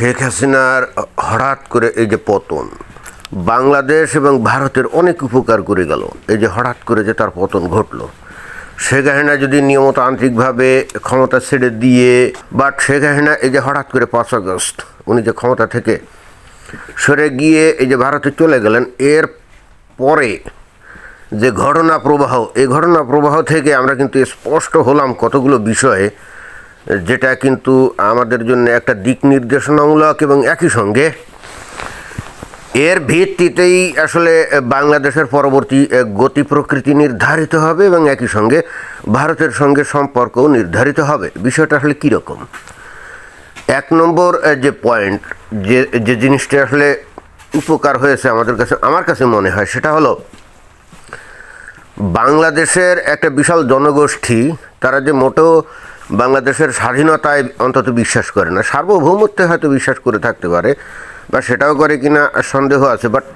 শেখ হাসিনার হঠাৎ করে এই যে পতন, বাংলাদেশ এবং ভারতের অনেক উপকার করে গেল। এই যে হঠাৎ করে যে তার পতন ঘটলো। শেখ হাসিনা যদি নিয়মতান্ত্রিকভাবে ক্ষমতা ছেড়ে দিয়ে বাট শেখ হাসিনা এই যে হঠাৎ করে পাঁচ আগস্ট, উনি যে ক্ষমতা থেকে সরে গিয়ে এই যে ভারতে চলে গেলেন, এর পরে যে ঘটনা প্রবাহ, এই ঘটনা প্রবাহ থেকে আমরা কিন্তু স্পষ্ট হলাম কতগুলো বিষয়ে। যেটা কিন্তু আমাদের জন্য একটা দিক নির্দেশনামূলক এবং একই সঙ্গে এর ভিত্তিতেই আসলে বাংলাদেশের পরবর্তী গতি প্রকৃতি নির্ধারিত হবে এবং একই সঙ্গে ভারতের সঙ্গে সম্পর্কও নির্ধারিত হবে। বিষয়টা আসলে কীরকম? এক নম্বর যে পয়েন্ট যে যে জিনিসটা আসলে উপকার হয়েছে আমাদের কাছে, আমার কাছে মনে হয়, সেটা হলো বাংলাদেশের একটা বিশাল জনগোষ্ঠী, তারা যে মোটেও বাংলাদেশের স্বাধীনতায় অন্তত বিশ্বাস করে না। সার্বভৌমত্বে হয়তো বিশ্বাস করে থাকতে পারে, বা সেটাও করে কিনা সন্দেহ আছে বাট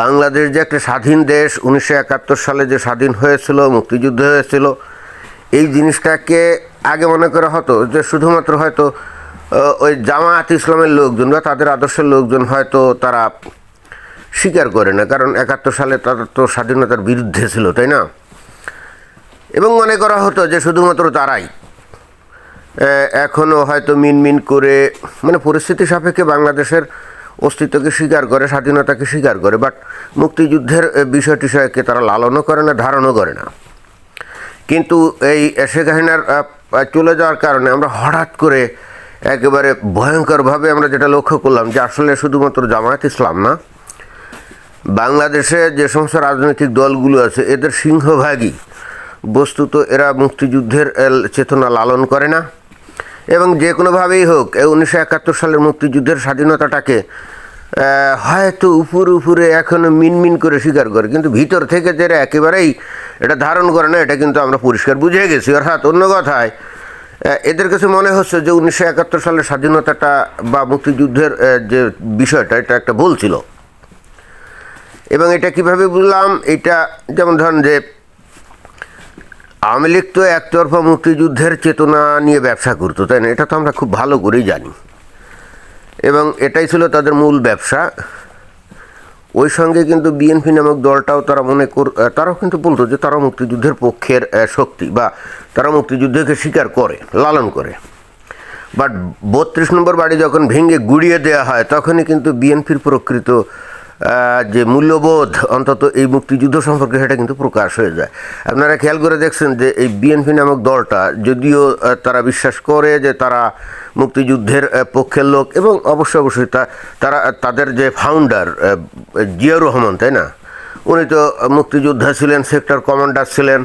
বাংলাদেশ যে একটা স্বাধীন দেশ, উনিশশো একাত্তর সালে যে স্বাধীন হয়েছিল, মুক্তিযুদ্ধ হয়েছিল, এই জিনিসটাকে আগে মনে করা হতো যে শুধুমাত্র হয়তো ওই জামায়াত ইসলামের লোকজন বা তাদের আদর্শের লোকজন হয়তো তারা স্বীকার করে না, কারণ একাত্তর সালে তারা তো স্বাধীনতার বিরুদ্ধে ছিল, তাই না? এবং মনে করা হতো যে শুধুমাত্র তারাই। এখনও হয়তো মিনমিন করে মানে পরিস্থিতি সাপেক্ষে বাংলাদেশের অস্তিত্বকে স্বীকার করে স্বাধীনতাকে স্বীকার করে বাট মুক্তিযুদ্ধের আহ, বিষয় টিষয়কে তারা লালনও করে না ধারণও করে না। কিন্তু এই হাসিনার আহ, চলে যাওয়ার কারণে আমরা হঠাৎ করে একেবারে ভয়ঙ্করভাবে আমরা যেটা লক্ষ্য করলাম যে আসলে শুধুমাত্র জামায়াত ইসলাম না বাংলাদেশে যে সমস্ত রাজনৈতিক দলগুলো আছে এদের সিংহভাগই বস্তুত এরা মুক্তিযুদ্ধের চেতনা লালন করে না। এবং যে কোনোভাবেই হোক উনিশশো একাত্তর সালের মুক্তিযুদ্ধের স্বাধীনতাটাকে হয়তো উপরে উপরে এখনও মিনমিন করে স্বীকার করে, কিন্তু ভিতর থেকে যারা একেবারেই এটা ধারণ করে না, এটা কিন্তু আমরা পরিষ্কার বুঝে গেছি। অর্থাৎ অন্য কথায় এদের কাছে মনে হচ্ছে যে উনিশশো একাত্তর সালের স্বাধীনতাটা বা মুক্তিযুদ্ধের যে বিষয়টা, এটা একটা ভুল ছিল। এবং এটা কীভাবে বুঝলাম? এটা যেমন ধরেন যে আওয়ামী লীগ তো একতরফা মুক্তিযুদ্ধের চেতনা নিয়ে ব্যবসা করতো, তাই না? এটা তো আমরা খুব ভালো করেই জানি। এবং এটাই ছিল তাদের মূল ব্যবসা। ওই সঙ্গে কিন্তু বিএনপি নামক দলটাও তারা মনে কর তারাও কিন্তু বলতো যে তারা মুক্তিযুদ্ধের পক্ষের শক্তি বা তারা মুক্তিযুদ্ধকে স্বীকার করে, লালন করে। বাট বত্রিশ নম্বর বাড়ি যখন ভেঙে গুড়িয়ে দেওয়া হয়, তখনই কিন্তু বিএনপির প্রকৃত যে মূল্যবোধ অন্তত এই মুক্তিযুদ্ধ সম্পর্কে সেটা কিন্তু প্রকাশ হয়ে যায়। আপনারা খেয়াল করে দেখছেন যে এই বিএনপি নামক দলটা যদিও তারা বিশ্বাস করে যে তারা মুক্তিযুদ্ধের পক্ষের লোক এবং অবশ্যই অবশ্যই তারা, তাদের যে ফাউন্ডার জিয়াউর রহমান, তাই না? উনি তো মুক্তিযোদ্ধা ছিলেন সেক্টর কমান্ডার ছিলেন।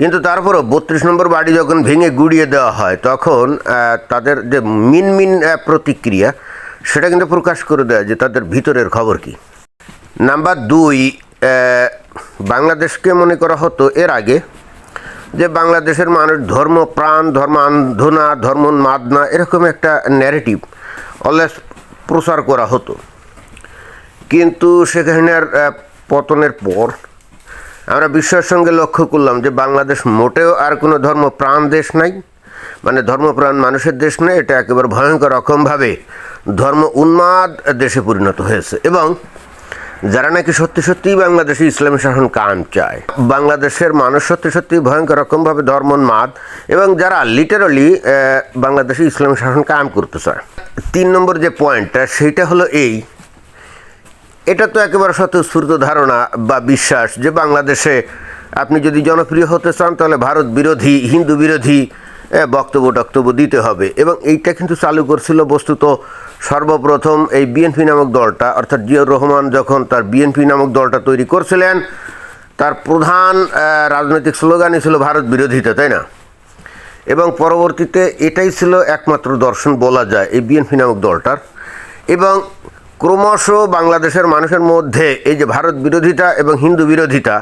কিন্তু তারপরও বত্রিশ নম্বর বাড়ি যখন ভেঙে গুড়িয়ে দেওয়া হয়, তখন তাদের যে মিনমিন প্রতিক্রিয়া, সেটা কিন্তু প্রকাশ করে দেয় যে তাদের ভিতরের খবর কি। নাম্বার দুই বাংলাদেশকে মনে করা হতো এর আগে যে বাংলাদেশের মানুষ ধর্ম, প্রাণ, ধর্ম আন্ধনা ধর্ম মাদনা এরকম একটা ন্যারেটিভ অলওয়েজ প্রচার করা হতো। কিন্তু হাসিনার পতনের পর আমরা বিশ্বের সঙ্গে লক্ষ্য করলাম যে বাংলাদেশ মোটেও আর কোনো ধর্ম প্রাণ দেশ নাই মানে ধর্মপ্রাণ মানুষের দেশ নেই, এটা একেবারে ভয়ঙ্কর রকমভাবে ধর্ম উন্মাদ দেশে পরিণত হয়েছে। এবং যারা নাকি সত্যি সত্যিই বাংলাদেশে ইসলামী শাসন কায়েম চায়। বাংলাদেশের মানুষ সত্যি সত্যি ভয়ঙ্কর রকমভাবে ধর্মোন্মাদ এবং যারা লিটারালি বাংলাদেশে ইসলামী শাসন কায়েম করতে চায়। তিন নম্বর যে পয়েন্টটা সেইটা হলো এই, এটা তো একেবারে স্বতঃস্ফূর্ত ধারণা বা বিশ্বাস যে বাংলাদেশে আপনি যদি জনপ্রিয় হতে চান, তাহলে ভারত বিরোধী, হিন্দু বিরোধী বক্তব্য, টক্তব্য দিতে হবে। এবং এইটা কিন্তু চালু করছিল বস্তুত সর্বপ্রথম এই বিএনপি নামক দলটা, অর্থাৎ জিয়াউর রহমান যখন তার বিএনপি নামক দলটা তৈরি করছিলেন, তার প্রধান রাজনৈতিক স্লোগানই ছিল ভারত বিরোধিতা, তাই না? এবং পরবর্তীতে এটাই ছিল একমাত্র দর্শন বলা যায় এই বিএনপি নামক দলটার। এবং ক্রমশ বাংলাদেশের মানুষের মধ্যে এই যে ভারত বিরোধিতা এবং হিন্দু বিরোধিতা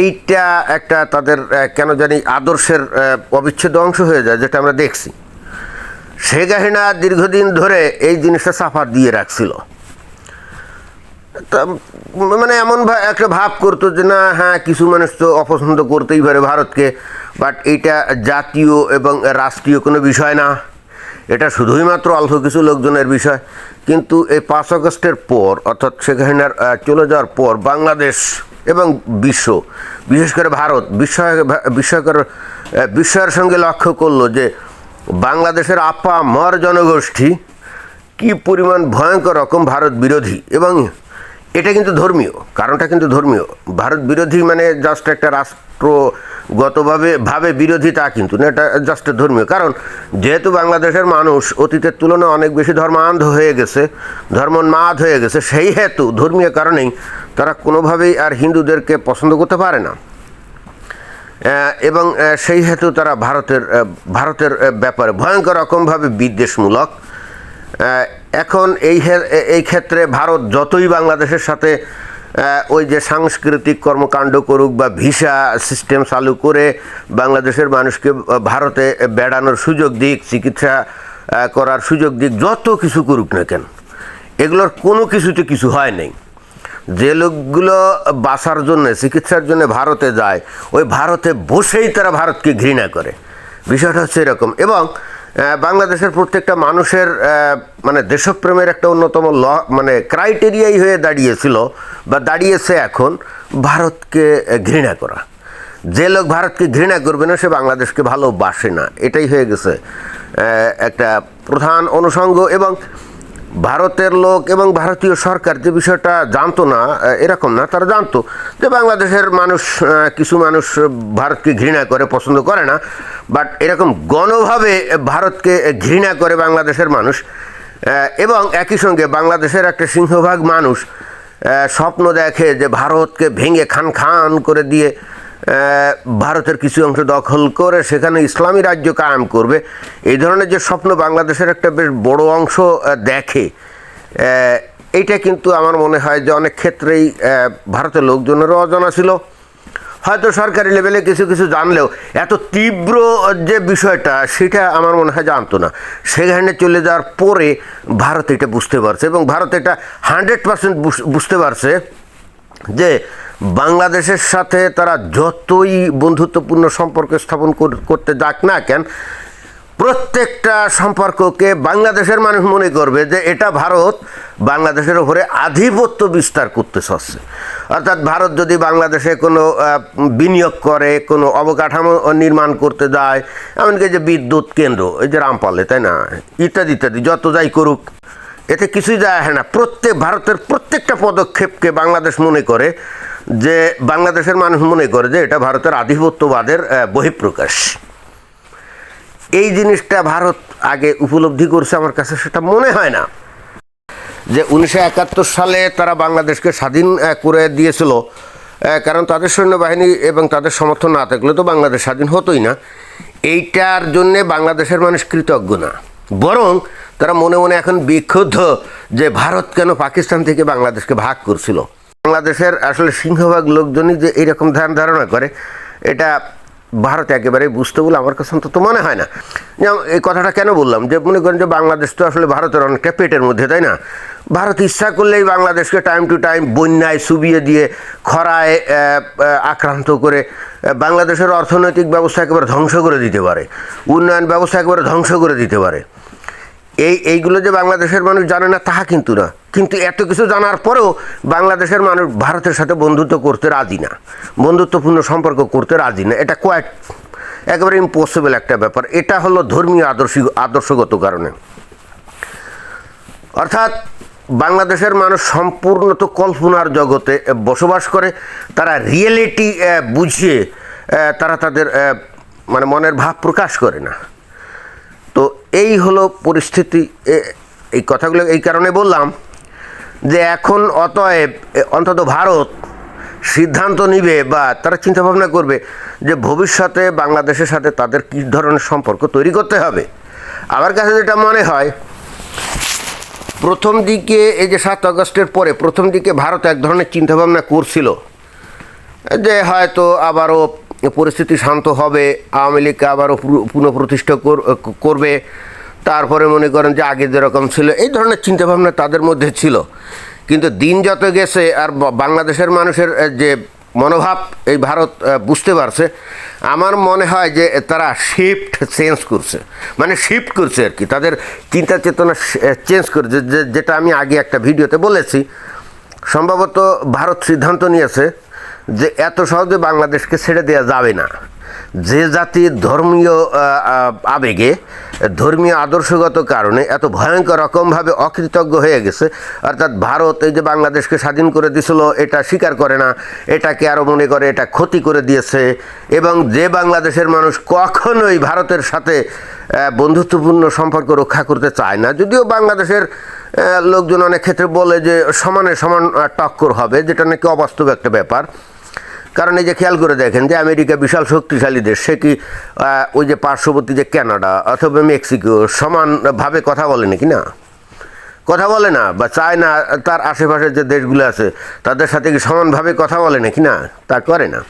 এইটা একটা তাদের কেন জানি আদর্শের অবিচ্ছেদ্য অংশ হয়ে যায়, যেটা আমরা দেখছি। শেখ হাসিনা দীর্ঘদিন ধরে এই জিনিসটা সাফা দিয়ে রাখছিল। মানে এমন একটা ভাব করতো যে, না হ্যাঁ কিছু মানুষ তো অপছন্দ করতেই পারে ভারতকে, বাট এইটা জাতীয় এবং রাষ্ট্রীয় কোনো বিষয় না। এটা শুধুই মাত্র অল্প কিছু লোকজনের বিষয়। কিন্তু এই পাঁচ আগস্টের পর, অর্থাৎ শেখ হাসিনার চলে যাওয়ার পর বাংলাদেশ এবং বিশ্ব। বিশেষ করে ভারত। বিস্ময় আহ, বিস্ময়ের সঙ্গে লক্ষ্য করল যে বাংলাদেশের আপা মর জনগোষ্ঠী কি পরিমাণ ভয়ঙ্কর রকম ভারত বিরোধী। এবং এটা কিন্তু ধর্মীয় কারণটা কিন্তু ধর্মীয়। ভারত বিরোধী মানে জাস্ট একটা রাষ্ট্রগতভাবে ভাবে বিরোধী তা কিন্তু না এটা জাস্ট ধর্মীয়। কারণ যেহেতু বাংলাদেশের মানুষ অতীতের তুলনায় অনেক বেশি ধর্মান্ধ হয়ে গেছে ধর্মোন্মাদ হয়ে গেছে সেই হেতু ধর্মীয় কারণেই তারা কোনোভাবেই আর হিন্দুদেরকে পছন্দ করতে পারে না। এবং সেই হেতু তারা ভারতের ভারতের ব্যাপারে ভয়ঙ্কর রকমভাবে বিদ্বেষমূলক। এখন এই এই ক্ষেত্রে ভারত যতই বাংলাদেশের সাথে ওই যে সাংস্কৃতিক কর্মকাণ্ড করুক বা ভিসা সিস্টেম চালু করে বাংলাদেশের মানুষকে ভারতে বেড়ানোর সুযোগ দিক, চিকিৎসা করার সুযোগ দিক, যত কিছু করুক না কেন, এগুলোর কোনো কিছুতে কিছু হয় নাই। যে লোকগুলো বাঁচার জন্য, চিকিৎসার জন্য ভারতে যায়, ওই ভারতে বসেই তারা ভারতকে ঘৃণা করে। বিষয়টা হচ্ছে এরকম। এবং বাংলাদেশের প্রত্যেকটা মানুষের মানে দেশপ্রেমের একটা অন্যতম ল মানে ক্রাইটেরিয়াই হয়ে দাঁড়িয়েছিল বা দাঁড়িয়েছে এখন ভারতকে ঘৃণা করা। যে লোক ভারতকে ঘৃণা করবে না, সে বাংলাদেশকে ভালোবাসে না। এটাই হয়ে গেছে একটা প্রধান অনুষঙ্গ এবং ভারতের লোক এবং ভারতীয় সরকার যে বিষয়টা জানতো না এরকম না, তারা জানতো যে বাংলাদেশের মানুষ কিছু মানুষ ভারতকে ঘৃণা করে, পছন্দ করে না। বাট এরকম গণভাবে ভারতকে ঘৃণা করে বাংলাদেশের মানুষ এবং একই সঙ্গে বাংলাদেশের একটা সিংহভাগ মানুষ স্বপ্ন দেখে যে ভারতকে ভেঙে খান খান করে দিয়ে ভারতের কিছু অংশ দখল করে সেখানে ইসলামী রাজ্য কায়েম করবে। এই ধরনের যে স্বপ্ন বাংলাদেশের একটা বেশ বড় অংশ দেখে। এইটা কিন্তু আমার মনে হয় যে অনেক ক্ষেত্রেই ভারতের লোকজনেরও অজানা ছিল। হয়তো সরকারি লেভেলে কিছু কিছু জানলেও এত তীব্র যে বিষয়টা, সেটা আমার মনে হয় জানতো না। সেখানে চলে যাওয়ার পরে ভারত এটা বুঝতে পারছে এবং ভারত এটা হান্ড্রেড পার্সেন্ট বুঝতে পারছে যে বাংলাদেশের সাথে তারা যতই বন্ধুত্বপূর্ণ সম্পর্ক স্থাপন করতে যাক না কেন, প্রত্যেকটা সম্পর্ককে বাংলাদেশের মানুষ মনে করবে যে এটা ভারত বাংলাদেশের ওপরে আধিপত্য বিস্তার করতে চাচ্ছে। অর্থাৎ ভারত যদি বাংলাদেশে কোনো বিনিয়োগ করে, কোনো অবকাঠামো নির্মাণ করতে যায়, এমনকি যে বিদ্যুৎ কেন্দ্র, এই যে রামপালে, তাই না? ইত্যাদি ইত্যাদি, যত যাই করুক এতে কিছুই যায় আসে না। প্রত্যেক ভারতের প্রত্যেকটা পদক্ষেপকে বাংলাদেশ মনে করে যে, বাংলাদেশের মানুষ মনে করে যে, এটা ভারতের আধিপত্যবাদের বহিঃপ্রকাশ। এই জিনিসটা ভারত আগে উপলব্ধি করছে আমার কাছে, সেটা মনে হয় না। যে উনিশশো একাত্তর সালে তারা বাংলাদেশকে স্বাধীন করে দিয়েছিল কারণ তাদের সৈন্যবাহিনী এবং তাদের সমর্থন না থাকলে তো বাংলাদেশ স্বাধীন হতোই না। এইটার জন্যে বাংলাদেশের মানুষ কৃতজ্ঞ না। বরং তারা মনে মনে এখন বিক্ষুব্ধ যে ভারত কেন পাকিস্তান থেকে বাংলাদেশকে ভাগ করছিল। বাংলাদেশের আসলে সিংহভাগ লোকজনই যে এইরকম ধ্যান ধারণা করে, এটা ভারত একেবারেই বুঝতে বলে আমার কাছে অন্তত মনে হয় না। যেমন এই কথাটা কেন বললাম? যে মনে করেন যে বাংলাদেশ তো আসলে ভারতের অনেকটা পেটের মধ্যে, তাই না? ভারত ইচ্ছা করলেই বাংলাদেশকে টাইম টু টাইম বন্যায় সুবিয়ে দিয়ে, খরায় আক্রান্ত করে বাংলাদেশের অর্থনৈতিক ব্যবস্থা একেবারে ধ্বংস করে দিতে পারে। উন্নয়ন ব্যবস্থা একেবারে ধ্বংস করে দিতে পারে। এই, এইগুলো যে বাংলাদেশের মানুষ জানে না, তাহা কিন্তু না। কিন্তু এত কিছু জানার পরেও বাংলাদেশের মানুষ ভারতের সাথে বন্ধুত্ব করতে রাজি না। বন্ধুত্বপূর্ণ সম্পর্ক করতে রাজি না। এটা কোয়াইট একেবারে ইম্পসিবল একটা ব্যাপার। এটা হলো ধর্মীয় আদর্শ আদর্শগত কারণে। অর্থাৎ বাংলাদেশের মানুষ সম্পূর্ণ তো কল্পনার জগতে বসবাস করে। তারা রিয়েলিটি বুঝিয়ে তারা তাদের মানে মনের ভাব প্রকাশ করে না। এই হলো পরিস্থিতি এই কথাগুলো এই কারণে বললাম যে এখন অতএব অন্তত ভারত সিদ্ধান্ত নিবে বা তারা চিন্তা ভাবনা করবে যে ভবিষ্যতে বাংলাদেশের সাথে তাদের কী ধরনের সম্পর্ক তৈরি করতে হবে। আমার কাছে যেটা মনে হয়, প্রথম দিকে এই যে সাত আগস্টের পরে প্রথম দিকে ভারত এক ধরনের চিন্তাভাবনা করছিল যে হয়তো আবারও পরিস্থিতি শান্ত হবে, আওয়ামী লীগকে আবারও পুনঃপ্রতিষ্ঠা কর- করবে। তারপরে মনে করেন যে আগে যেরকম ছিল, এই ধরনের চিন্তাভাবনা তাদের মধ্যে ছিল। কিন্তু দিন যত গেছে আর বাংলাদেশের মানুষের যে মনোভাব এই ভারত বুঝতে পারছে, আমার মনে হয় যে তারা শিফট চেঞ্জ করছে। মানে শিফট করছে আর কি। তাদের চিন্তা চেতনা চেঞ্জ করছে। যেটা আমি আগে একটা ভিডিওতে বলেছি, সম্ভবত ভারত সিদ্ধান্ত নিয়েছে যে এত সহজে বাংলাদেশকে ছেড়ে দেওয়া যাবে না। যে জাতির ধর্মীয় আবেগে, ধর্মীয় আদর্শগত কারণে এত ভয়ঙ্কর রকমভাবে অকৃতজ্ঞ হয়ে গেছে, অর্থাৎ ভারত এই যে বাংলাদেশকে স্বাধীন করে দিছিল, এটা স্বীকার করে না, এটাকে আরও মনে করে এটা ক্ষতি করে দিয়েছে, এবং যে বাংলাদেশের মানুষ কখনোই ভারতের সাথে বন্ধুত্বপূর্ণ সম্পর্ক রক্ষা করতে চায় না। যদিও বাংলাদেশের লোকজন অনেক ক্ষেত্রে বলে যে সমানে সমান টক্কর হবে, যেটা নাকি অবাস্তব একটা ব্যাপার। কারণ এই যে খেয়াল করে দেখেন যে আমেরিকা বিশাল শক্তিশালী দেশ, সে কি ওই যে পার্শ্ববর্তী যে কানাডা অথবা মেক্সিকো সমানভাবে কথা বলে নাকি না? কথা বলে না, বা চায় না তার আশেপাশের যে দেশগুলো আছে, তাদের সাথে কি সমানভাবে কথা বলে নাকি না? তা করে না।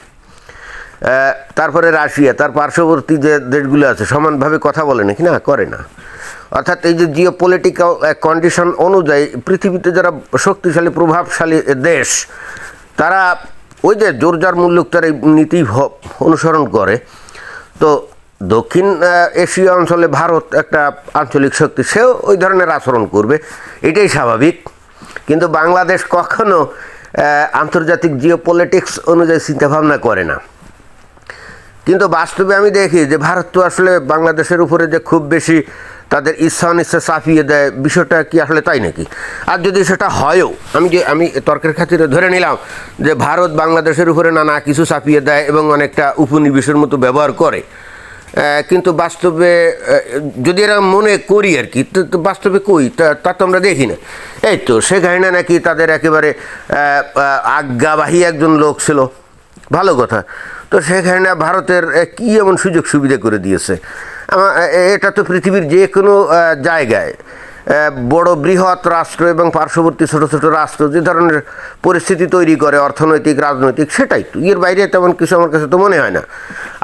তারপরে রাশিয়া, তার পার্শ্ববর্তী যে দেশগুলো আছে, সমানভাবে কথা বলে নাকি না? করে না। অর্থাৎ এই যে জিও পলিটিক্যাল কন্ডিশন অনুযায়ী পৃথিবীতে যারা শক্তিশালী, প্রভাবশালী দেশ, তারা ওই যে জোরজার তার এই নীতি অনুসরণ করে, তো দক্ষিণ এশীয় অঞ্চলে ভারত একটা আঞ্চলিক শক্তি, সেও ওই ধরনের আচরণ করবে, এটাই স্বাভাবিক। কিন্তু বাংলাদেশ কখনো আন্তর্জাতিক জিও পলিটিক্স অনুযায়ী চিন্তাভাবনা করে না। কিন্তু বাস্তবে আমি দেখি যে ভারত তো আসলে বাংলাদেশের উপরে যে খুব বেশি তাদের ইচ্ছা অনিচ্ছা চাপিয়ে দেয়, বিষয়টা কি আসলে তাই নাকি? আর যদি সেটা হয়ও, আমি যে, আমি তর্কের খাতিরে ধরে নিলাম যে ভারত বাংলাদেশের উপরে নানা কিছু চাপিয়ে দেয় এবং অনেকটা উপনিবেশের মতো ব্যবহার করে কিন্তু বাস্তবে যদি এরা মনে করি আর কি বাস্তবে কই? তা তা আমরা দেখি না। এই তো শেখ হাসিনা নাকি তাদের একেবারে আজ্ঞাবাহী একজন লোক ছিল। ভালো কথা। তো সেখানে ভারতের কি এমন সুযোগ সুবিধা করে দিয়েছে? এটা তো পৃথিবীর যে কোনো জায়গায় বড় বৃহৎ রাষ্ট্র এবং পার্শ্ববর্তী ছোট ছোট রাষ্ট্র যে ধরনের পরিস্থিতি তৈরি করে, অর্থনৈতিক, রাজনৈতিক, সেটাই তো। এর বাইরে তেমন কিছু আমার কাছে তো মনে হয় না।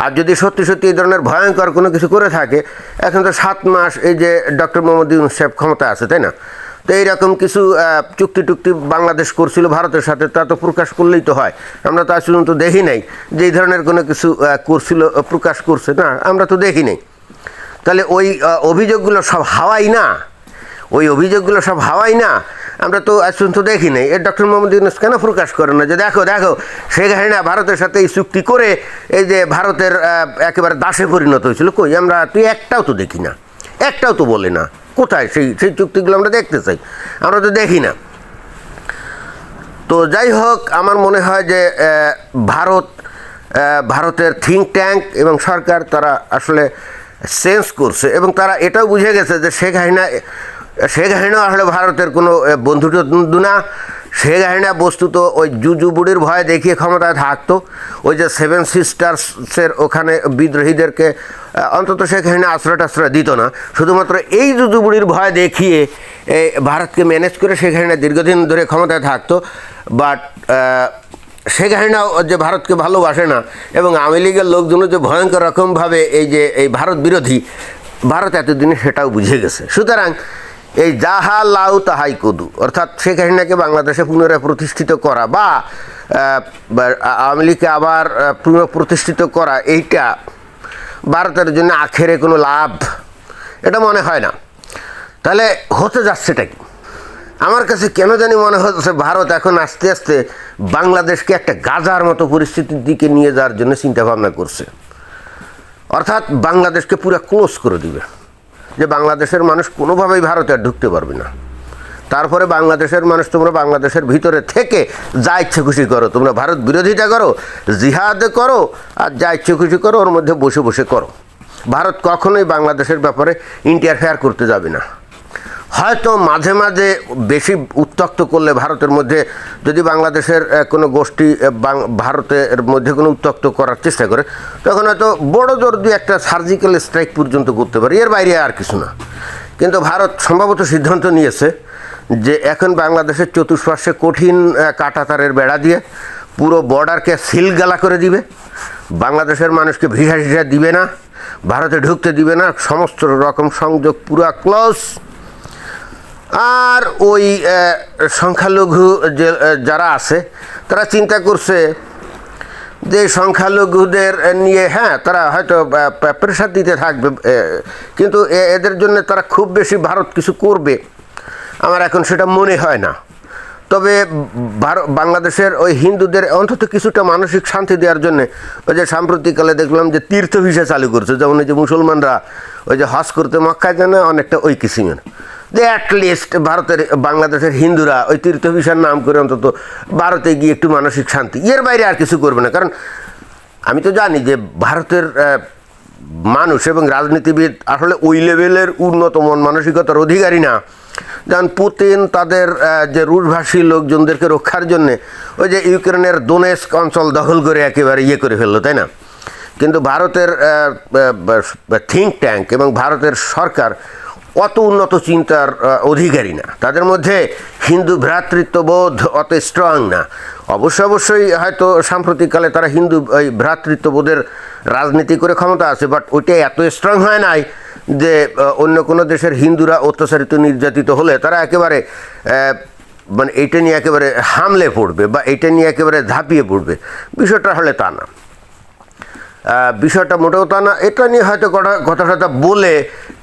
আর যদি সত্যি সত্যি এই ধরনের ভয়ঙ্কর কোনো কিছু করে থাকে, এখন তো সাত মাস এই যে ডক্টর মোহাম্মদ ইউনুস সাহেব ক্ষমতা আছে, তাই না? তো এইরকম কিছু চুক্তি টুক্তি বাংলাদেশ করছিল ভারতের সাথে, তা তো প্রকাশ করলেই তো হয়। আমরা তো আজ পর্যন্ত দেখি নাই যে এই ধরনের কোনো কিছু করছিল, প্রকাশ করছে, না? আমরা তো দেখি নাই। তাহলে ওই অভিযোগগুলো সব হাওয়াই না? ওই অভিযোগগুলো সব হাওয়াই না? আমরা তো আজ পর্যন্ত দেখি নাই। এর ডক্টর মোহাম্মদ ইউনুস কেন প্রকাশ করে না? যে দেখো দেখো, শেখ হাসিনা ভারতের সাথে এই চুক্তি করে এই যে ভারতের একেবারে দাসে পরিণত হয়েছিল। কই, আমরা তুই একটাও তো দেখি না। একটাও তো বলে না। কোথায় সেই সেই চুক্তিগুলো আমরা দেখতে চাই? আমরা তো দেখি না। তো যাই হোক, আমার মনে হয় যে ভারত ভারতের থিঙ্ক ট্যাঙ্ক এবং সরকার, তারা আসলে সেন্স করছে এবং তারা এটাও বুঝে গেছে যে শেখ হাসিনা শেখ হাসিনা আসলে ভারতের কোনো আহ, বন্ধুটন্ধু না। শেখ হাসিনা বস্তুত ওই জুজু বুড়ির ভয় দেখিয়ে ক্ষমতায় থাকতো। ওই যে সেভেন সিস্টার্সের ওখানে বিদ্রোহীদেরকে অন্তত শেখ হাসিনা আশ্রয় টাশ্রয় দিত না। শুধুমাত্র এই জুজু বুড়ির ভয় দেখিয়ে ভারতকে ম্যানেজ করে শেখ হাসিনা দীর্ঘদিন ধরে ক্ষমতায় থাকতো। বাট শেখ হাসিনাও যে ভারতকে ভালোবাসে না, এবং আওয়ামী লীগের লোকজনও যে ভয়ঙ্কর রকমভাবে এই যে, এই ভারত বিরোধী, ভারত এতদিনে সেটাও বুঝে গেছে। সুতরাং এই যাহা লাউ তাহাই কদু, অর্থাৎ শেখ হাসিনাকে বাংলাদেশে পুনরায় প্রতিষ্ঠিত করা বা আওয়ামী লীগকে আবার পুনঃপ্রতিষ্ঠিত করা, এইটা ভারতের জন্য আখেরে কোনো লাভ, এটা মনে হয় না। তাহলে হতে যাচ্ছেটা কি? আমার কাছে কেন জানি মনে হচ্ছে ভারত এখন আস্তে আস্তে বাংলাদেশকে একটা গাজার মতো পরিস্থিতির দিকে নিয়ে যাওয়ার জন্য চিন্তা ভাবনা করছে। অর্থাৎ বাংলাদেশকে পুরো ক্লোজ করে দিবে। যে বাংলাদেশের মানুষ কোনোভাবেই ভারতে আর ঢুকতে পারবে না। তারপরে বাংলাদেশের মানুষ তোমরা বাংলাদেশের ভিতরে থেকে যা ইচ্ছে খুশি করো, তোমরা ভারত বিরোধিতা করো, জিহাদ করো, আর যা ইচ্ছে খুশি করো, ওর মধ্যে বসে বসে করো। ভারত কখনোই বাংলাদেশের ব্যাপারে ইন্টারফেয়ার করতে যাবে না। হয়তো মাঝে মাঝে বেশি উত্তক্ত করলে ভারতের মধ্যে যদি বাংলাদেশের কোনো গোষ্ঠী ভারতের মধ্যে কোনো উত্তক্ত করার চেষ্টা করে, তখন হয়তো বড় জোর দিয়ে একটা সার্জিক্যাল স্ট্রাইক পর্যন্ত করতে পারে। এর বাইরে আর কিছু না। কিন্তু ভারত সম্ভবত সিদ্ধান্ত নিয়েছে যে এখন বাংলাদেশের চতুষ্পার্শ্বে কঠিন কাঁটাতারের বেড়া দিয়ে পুরো বর্ডারকে সিলগালা করে দিবে। বাংলাদেশের মানুষকে ভিসা টিসা দিবে না, ভারতে ঢুকতে দিবে না, সমস্ত রকম সংযোগ পুরা ক্লোজ আর ওই সংখ্যালঘু যে যারা আছে, তারা চিন্তা করছে যে সংখ্যালঘুদের নিয়ে হ্যাঁ তারা হয়তো প্রেশার দিতে থাকবে কিন্তু এদের জন্য তারা খুব বেশি ভারত কিছু করবে, আমার এখন সেটা মনে হয় না। তবে ভারত বাংলাদেশের ওই হিন্দুদের অন্তত কিছুটা মানসিক শান্তি দেওয়ার জন্য ওই যে সাম্প্রতিককালে দেখলাম যে তীর্থ ভিসা চালু করছে, যেমন ওই যে মুসলমানরা ওই যে হজ করতে মক্কায় জানে অনেকটা ওই কিসিমের অ্যাটলিস্ট ভারতের, বাংলাদেশের হিন্দুরা ওই তীর্থ ভিসার নাম করে অন্তত ভারতে গিয়ে একটু মানসিক শান্তি। এর বাইরে আর কিছু করবে না। কারণ আমি তো জানি যে ভারতের মানুষ এবং রাজনীতিবিদ আসলে ওই লেভেলের উন্নত মন, মানসিকতার অধিকারী না। যেমন পুতিন তাদের যে রুশভাষী লোকজনদেরকে রক্ষার জন্য ওই যে ইউক্রেনের দোনেস্ক অঞ্চল দখল করে একেবারে ইয়ে করে ফেলল, তাই না? কিন্তু ভারতের থিঙ্ক ট্যাঙ্ক এবং ভারতের সরকার অত উন্নত চিন্তার অধিকারী না। তাদের মধ্যে হিন্দু ভ্রাতৃত্ববোধ অত স্ট্রং না। অবশ্য অবশ্যই হয়তো সাম্প্রতিককালে তারা হিন্দু ওই ভ্রাতৃত্ববোধের রাজনীতি করে ক্ষমতা আছে বাট ওইটা এত স্ট্রং হয় নাই যে অন্য কোনো দেশের হিন্দুরা অত্যাচারিত, নির্যাতিত হলে তারা একেবারে মানে এইটা নিয়ে একেবারে হামলে পড়বে বা এইটা নিয়ে একেবারে ঝাঁপিয়ে পড়বে। বিষয়টা হলে তা না। বিষয়টা মোটেও তা না। এটা নিয়ে হয়তো কথা কথা বলে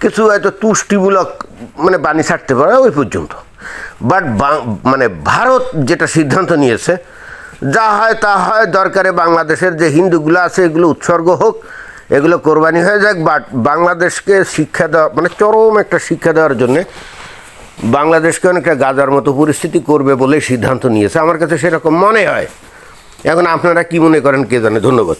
কিছু হয়তো তুষ্টিমূলক মানে বাণী ছাড়তে পারে ওই পর্যন্ত। বাট মানে ভারত যেটা সিদ্ধান্ত নিয়েছে, যা হয় তা হয় দরকারে বাংলাদেশের যে হিন্দুগুলো আছে, এগুলো উৎসর্গ হোক, এগুলো কোরবানি হয়ে যাক বাট বাংলাদেশকে শিক্ষা দেওয়া মানে চরম একটা শিক্ষা দেওয়ার জন্যে বাংলাদেশকে অনেকটা গাজার মতো পরিস্থিতি করবে বলে সিদ্ধান্ত নিয়েছে। আমার কাছে সেরকম মনে হয়। এখন আপনারা কি মনে করেন কে জানে? ধন্যবাদ।